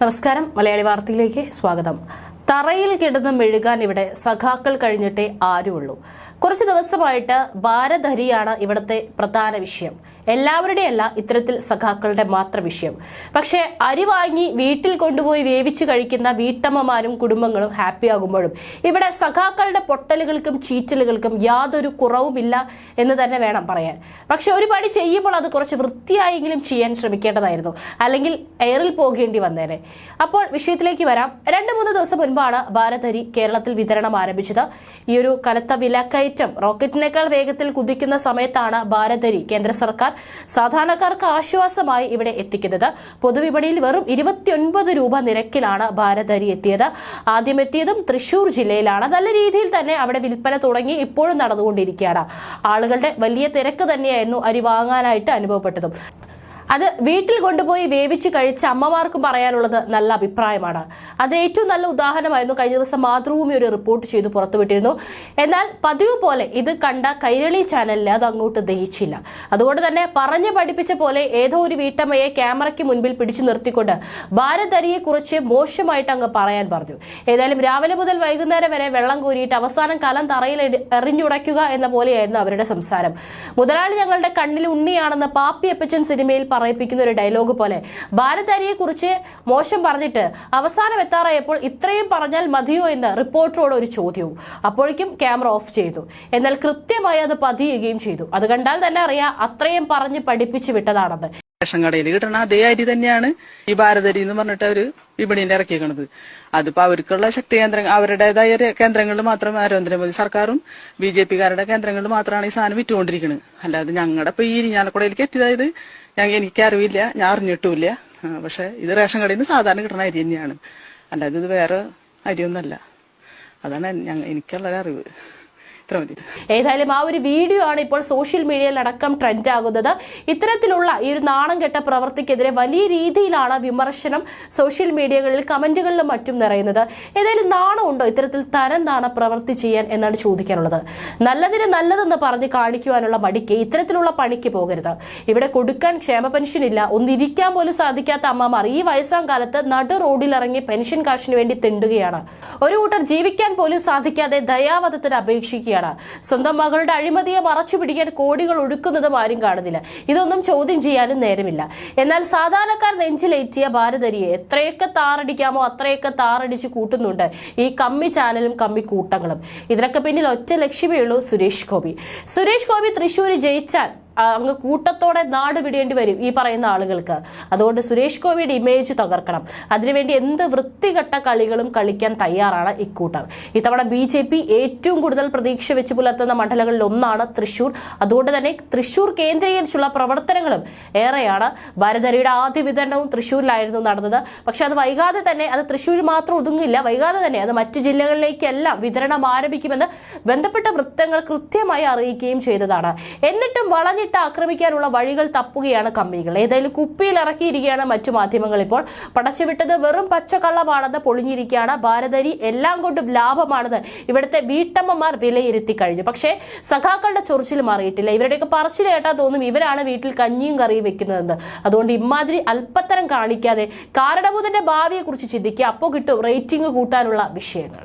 നമസ്കാരം. മലയാളി വാർത്തയിലേക്ക് സ്വാഗതം. തറയിൽ കിടന്ന് മെഴുകാൻ ഇവിടെ സഖാക്കൾ കഴിഞ്ഞിട്ടേ ആരുമുള്ളൂ കുറച്ച് ദിവസമായിട്ട് ഭാരധരിയാണ് ഇവിടുത്തെ പ്രധാന വിഷയം. എല്ലാവരുടെയും അല്ല ഇത്തരത്തിൽ സഖാക്കളുടെ മാത്രം വിഷയം. പക്ഷേ അരി വാങ്ങി വീട്ടിൽ കൊണ്ടുപോയി വേവിച്ച് കഴിക്കുന്ന വീട്ടമ്മമാരും കുടുംബങ്ങളും ഹാപ്പി ആകുമ്പോഴും ഇവിടെ സഖാക്കളുടെ പൊട്ടലുകൾക്കും ചീറ്റലുകൾക്കും യാതൊരു കുറവുമില്ല എന്ന് തന്നെ വേണം പറയാൻ. പക്ഷെ ഒരു പണി ചെയ്യുമ്പോൾ അത് കുറച്ച് വൃത്തിയായെങ്കിലും ചെയ്യാൻ ശ്രമിക്കേണ്ടതായിരുന്നു. അല്ലെങ്കിൽ എയറിൽ പോകേണ്ടി വന്നേനെ. അപ്പോൾ വിഷയത്തിലേക്ക് വരാം. രണ്ട് മൂന്ന് ദിവസം മുൻപാണ് ഭാരതരി കേരളത്തിൽ വിതരണം ആരംഭിച്ചത്. ഈ ഒരു കനത്ത വിലക്കയറ്റം റോക്കറ്റിനേക്കാൾ വേഗത്തിൽ കുതിക്കുന്ന സമയത്താണ് ഭാരതരി കേന്ദ്ര സർക്കാർ സാധാരണക്കാർക്ക് ആശ്വാസമായി ഇവിടെ എത്തിക്കുന്നത്. പൊതുവിപണിയിൽ വെറും ഇരുപത്തിയൊൻപത് രൂപ നിരക്കിലാണ് ഭാരതരി എത്തിയത്. ആദ്യം എത്തിയതും തൃശൂർ ജില്ലയിലാണ്. നല്ല രീതിയിൽ തന്നെ അവിടെ വിൽപ്പന തുടങ്ങി ഇപ്പോഴും നടന്നുകൊണ്ടിരിക്കുകയാണ്. ആളുകളുടെ വലിയ തിരക്ക് തന്നെയായിരുന്നു അരി വാങ്ങാനായിട്ട് അനുഭവപ്പെട്ടതും. അത് വീട്ടിൽ കൊണ്ടുപോയി വേവിച്ച് കഴിച്ച അമ്മമാർക്കും പറയാനുള്ളത് നല്ല അഭിപ്രായമാണ്. അതിന് ഏറ്റവും നല്ല ഉദാഹരണമായിരുന്നു. കഴിഞ്ഞ ദിവസം മാതൃഭൂമി ഒരു റിപ്പോർട്ട് ചെയ്ത് പുറത്തുവിട്ടിരുന്നു. എന്നാൽ പതിവ് പോലെ ഇത് കണ്ട കൈരളി ചാനലിൽ അത് അങ്ങോട്ട് ദഹിച്ചില്ല. അതുകൊണ്ട് തന്നെ പറഞ്ഞു പഠിപ്പിച്ച പോലെ ഏതോ ഒരു വീട്ടമ്മയെ ക്യാമറയ്ക്ക് മുൻപിൽ പിടിച്ചു നിർത്തിക്കൊണ്ട് ഭാരതരിയെ കുറിച്ച് മോശമായിട്ട് അങ്ങ് പറയാൻ പറഞ്ഞു. ഏതായാലും രാവിലെ മുതൽ വൈകുന്നേരം വരെ വെള്ളം കോരിയിട്ട് അവസാനം കലം തറയിൽ എറിഞ്ഞുടയ്ക്കുക എന്ന പോലെയായിരുന്നു അവരുടെ സംസാരം. മുതലാളി ഞങ്ങളുടെ കണ്ണിൽ ഉണ്ണിയാണെന്ന് പാപ്പി അപ്പച്ചൻ സിനിമയിൽ പറയിപ്പിക്കുന്ന ഒരു ഡയലോഗ് പോലെ. ഭാരതാരിയെ കുറിച്ച് മോശം പറഞ്ഞിട്ട് അവസാനം എത്താറായപ്പോൾ ഇത്രയും പറഞ്ഞാൽ മതിയോ എന്ന് റിപ്പോർട്ടറോട് ഒരു ചോദ്യവും. അപ്പോഴേക്കും ക്യാമറ ഓഫ് ചെയ്തു. എന്നാൽ കൃത്യമായി അത് പതിയുകയും ചെയ്തു. അത് കണ്ടാൽ തന്നെ അറിയാം അത്രയും പറഞ്ഞ് പഠിപ്പിച്ചു വിട്ടതാണെന്ന്. റേഷൻ കടയിൽ കിട്ടണ അതേ അരി തന്നെയാണ് ഈ ഭാരതരി എന്ന് പറഞ്ഞിട്ട് അവർ വിപണിയിൽ ഇറക്കിയേക്കണത്. അതിപ്പോ അവർക്കുള്ള ശക്തി കേന്ദ്ര അവരുടേതായ കേന്ദ്രങ്ങളിൽ മാത്രം നരേന്ദ്രമോദി സർക്കാരും ബി ജെ പിക്കാരുടെ കേന്ദ്രങ്ങളിൽ മാത്രമാണ് ഈ സാധനം വിറ്റുകൊണ്ടിരിക്കുന്നത് അല്ലാതെ ഞങ്ങളുടെ ഇപ്പൊ ഈ ഇരിഞ്ഞാലക്കുടയിലേക്ക് എത്തിയതായത് ഞങ്ങൾ എനിക്കറിവില്ല ഞാൻ അറിഞ്ഞിട്ടുമില്ല. പക്ഷെ ഇത് റേഷൻ കടയിൽ നിന്ന് സാധാരണ കിട്ടുന്ന അരി തന്നെയാണ്. അല്ലാതെ ഇത് വേറെ അരിയൊന്നല്ല അതാണ് എനിക്കുള്ളൊരു എനിക്കുള്ള അറിവ് ഇത്ര മതി. ഏതായാലും ആ ഒരു വീഡിയോ ആണ് ഇപ്പോൾ സോഷ്യൽ മീഡിയയിൽ അടക്കം ട്രെൻഡ് ആകുന്നത്. ഇത്തരത്തിലുള്ള ഈ ഒരു നാണം കെട്ട പ്രവൃത്തിക്കെതിരെ വലിയ രീതിയിലാണ് വിമർശനം സോഷ്യൽ മീഡിയകളിൽ കമന്റുകളിലും മറ്റും നിറയുന്നത്. ഏതായാലും നാണമുണ്ടോ ഇത്തരത്തിൽ തരം നാണ പ്രവൃത്തി ചെയ്യാൻ എന്നാണ് ചോദിക്കാനുള്ളത്. നല്ലതിന് നല്ലതെന്ന് പറഞ്ഞ് കാണിക്കുവാനുള്ള മടിക്ക് ഇത്തരത്തിലുള്ള പണിക്ക് പോകരുത്. ഇവിടെ കൊടുക്കാൻ ക്ഷേമ പെൻഷൻ ഇല്ല. ഒന്നിരിക്കാൻ പോലും സാധിക്കാത്ത അമ്മമാർ ഈ വയസ്സാം കാലത്ത് നടു റോഡിലിറങ്ങി പെൻഷൻ കാശിന് വേണ്ടി തെണ്ടുകയാണ്. ഒരു കൂട്ടർ ജീവിക്കാൻ പോലും സാധിക്കാതെ ദയാവധത്തിന് അപേക്ഷിക്കുകയാണ്. സ്വന്തം മകളുടെ അഴിമതിയെ മറച്ചു പിടിക്കാൻ കോടികൾ ഒഴുക്കുന്നതും ആരും കാണുന്നില്ല. ഇതൊന്നും ചോദ്യം ചെയ്യാനും നേരമില്ല. എന്നാൽ സാധാരണക്കാർ നെഞ്ചിലേറ്റിയ ഭാരതരിയെ എത്രയൊക്കെ താറടിക്കാമോ അത്രയൊക്കെ താറടിച്ച് കൂട്ടുന്നുണ്ട് ഈ കമ്മി ചാനലും കമ്മി കൂട്ടങ്ങളും. ഇതിനൊക്കെ പിന്നിൽ ഒറ്റ ലക്ഷ്യമേ ഉള്ളൂ സുരേഷ് ഗോപി. സുരേഷ് ഗോപി തൃശ്ശൂർ ജയിച്ചാൽ അങ്ങ് കൂട്ടത്തോടെ നാട് വിടേണ്ടി വരും ഈ പറയുന്ന ആളുകൾക്ക്. അതുകൊണ്ട് സുരേഷ് ഗോപിയുടെ ഇമേജ് തകർക്കണം. അതിനുവേണ്ടി എന്ത് വൃത്തികെട്ട കളികളും കളിക്കാൻ തയ്യാറാണ് ഇക്കൂട്ടർ. ഇത്തവണ ബി ജെ പി ഏറ്റവും കൂടുതൽ പ്രതീക്ഷ വെച്ച് പുലർത്തുന്ന മണ്ഡലങ്ങളിൽ ഒന്നാണ് തൃശൂർ അതുകൊണ്ട് തന്നെ തൃശൂർ കേന്ദ്രീകരിച്ചുള്ള പ്രവർത്തനങ്ങളും ഏറെയാണ്. ഭാരതരിയുടെ ആദ്യ വിതരണവും തൃശ്ശൂരിലായിരുന്നു നടന്നത്. പക്ഷെ അത് വൈകാതെ തന്നെ അത് തൃശ്ശൂർ മാത്രം ഒതുങ്ങില്ല. വൈകാതെ തന്നെ അത് മറ്റ് ജില്ലകളിലേക്കെല്ലാം വിതരണം ആരംഭിക്കുമെന്ന് ബന്ധപ്പെട്ട വൃത്തങ്ങൾ കൃത്യമായി അറിയിക്കുകയും ചെയ്തതാണ്. എന്നിട്ടും വളഞ്ഞിട്ട് നേരിട്ട് ആക്രമിക്കാനുള്ള വഴികൾ തപ്പുകയാണ് കമ്പനികൾ. ഏതായാലും കുപ്പിയിൽ ഇറക്കിയിരിക്കുകയാണ് മറ്റു മാധ്യമങ്ങൾ ഇപ്പോൾ. പടച്ചുവിട്ടത് വെറും പച്ചക്കള്ളമാണെന്ന് പൊളിഞ്ഞിരിക്കുകയാണ് ഭാരതരി. എല്ലാം കൊണ്ടും ലാഭമാണെന്ന് ഇവിടുത്തെ വീട്ടമ്മമാർ വിലയിരുത്തി കഴിഞ്ഞു. പക്ഷേ സഖാക്കളുടെ ചൊറിച്ചിൽ മാറിയിട്ടില്ല. ഇവരുടെയൊക്കെ പറച്ചിൽ കേട്ടാൽ തോന്നും ഇവരാണ് വീട്ടിൽ കഞ്ഞിയും കറിയും വെക്കുന്നതെന്ന്. അതുകൊണ്ട് ഇമാതിരി അല്പത്തരം കാണിക്കാതെ കാരടബുധന്റെ ഭാവിയെക്കുറിച്ച് ചിന്തിക്കുക. അപ്പോൾ കിട്ടും റേറ്റിംഗ് കൂട്ടാനുള്ള വിഷയങ്ങൾ.